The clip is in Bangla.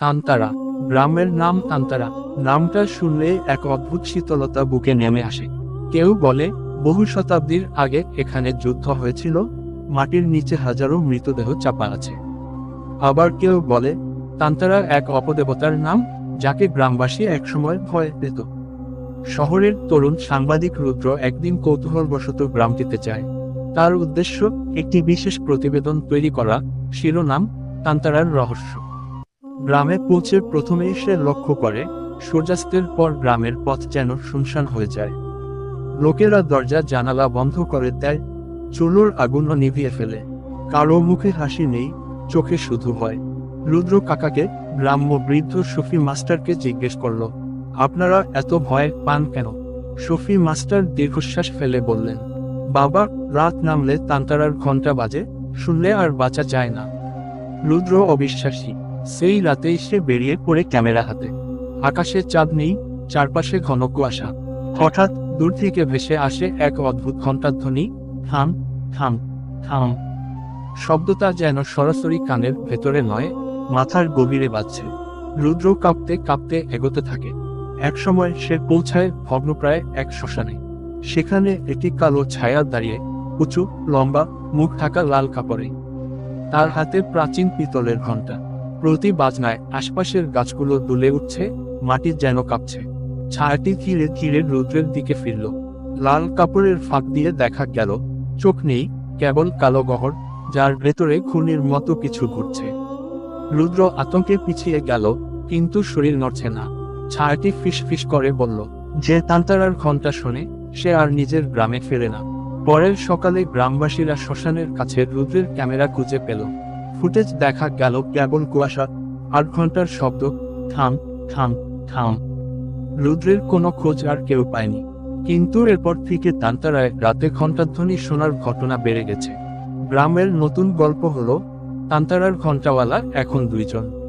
তান্তারা গ্রামের নাম তান্তারা নামটা শুনলে এক অদ্ভুত শীতলতা বুকে নেমে আসে। কেউ বলে, বহু শতাব্দীর আগে এখানে যুদ্ধ হয়েছিল, মাটির নিচে হাজারো মৃতদেহ চাপা আছে। আবার কেউ বলে, তান্তারা এক অপদেবতার নাম, যাকে গ্রামবাসী একসময় ভয় পেত। শহরের তরুণ সাংবাদিক রুদ্র একদিন কৌতূহলবশত গ্রামটিতে যায়। তার উদ্দেশ্য, একটি বিশেষ প্রতিবেদন তৈরি করা, শিরোনাম, তান্তারার রহস্য। গ্রামে পৌঁছে প্রথমেই সে লক্ষ্য করে, সূর্যাস্তের পর গ্রামের পথ যেন শুনশান হয়ে যায়। লোকেরা দরজা জানালা বন্ধ করে দেয়, চুলোর আগুনও নিভিয়ে ফেলে। কারও মুখে হাসি নেই, চোখে শুধু হয় রুদ্র কাকাকে গ্রাম্য বৃদ্ধ শফি মাস্টারকে জিজ্ঞেস করল, আপনারা এত ভয় পান কেন? শফি মাস্টার দীর্ঘশ্বাস ফেলে বললেন, বাবা, রাত নামলে তান্তারার ঘণ্টা বাজে, শুনলে আর বাঁচা যায় না। রুদ্র অবিশ্বাসী সেই রাতেই সে বেরিয়ে পড়ে ক্যামেরা হাতে। আকাশে চাঁদ নেই, চারপাশে ঘন কুয়াশা। হঠাৎ দূর থেকে ভেসে আসে এক অদ্ভুত ঘণ্টাধ্বনি থাম থাম থাম। শব্দটা যেন সরাসরি কানের ভেতরে নয়, মাথার গভীরে বাজছে। রুদ্র কাঁপতে কাঁপতে এগোতে থাকে। একসময় সে পৌঁছায় ভগ্নপ্রায় এক শ্মশানে। সেখানে একটি কালো ছায়া দাঁড়িয়ে, উঁচু, লম্বা, মুখ ঢাকা লাল কাপড়ে। তার হাতে প্রাচীন পিতলের ঘণ্টা। প্রতি বাজনায় আশপাশের গাছগুলো দুলে উঠছে, মাটি যেন কাঁপছে। ছায়াটি ধীরে ধীরে রুদ্রের দিকে ফিরল। লাল কাপড়ের ফাঁক দিয়ে দেখা গেল, চোখ নেই, কেবল কালো গহর, যার ভেতরে খুনির মতো কিছু ঘুরছে। রুদ্র আতঙ্কে পিছিয়ে গেল, কিন্তু শরীর নড়ছে না। ছায়াটি ফিস ফিস করে বলল, যে তান্তারার ঘণ্টা শোনে, সে আর নিজের গ্রামে ফেরে না। পরের সকালে গ্রামবাসীরা শ্মশানের কাছে রুদ্রের ক্যামেরা খুঁজে পেল। ফুটেজ দেখা গেল কেবল কুয়াশা, আট ঘণ্টার শব্দ, থাম থাম থাম। রুদ্রের কোনো খোঁজ আর কেউ পায়নি। কিন্তু এরপর থেকে তান্তারায় রাতে ঘণ্টাধ্বনি শোনার ঘটনা বেড়ে গেছে। গ্রামের নতুন গল্প হলো, তান্তারার ঘণ্টাওয়ালা এখন দুইজন।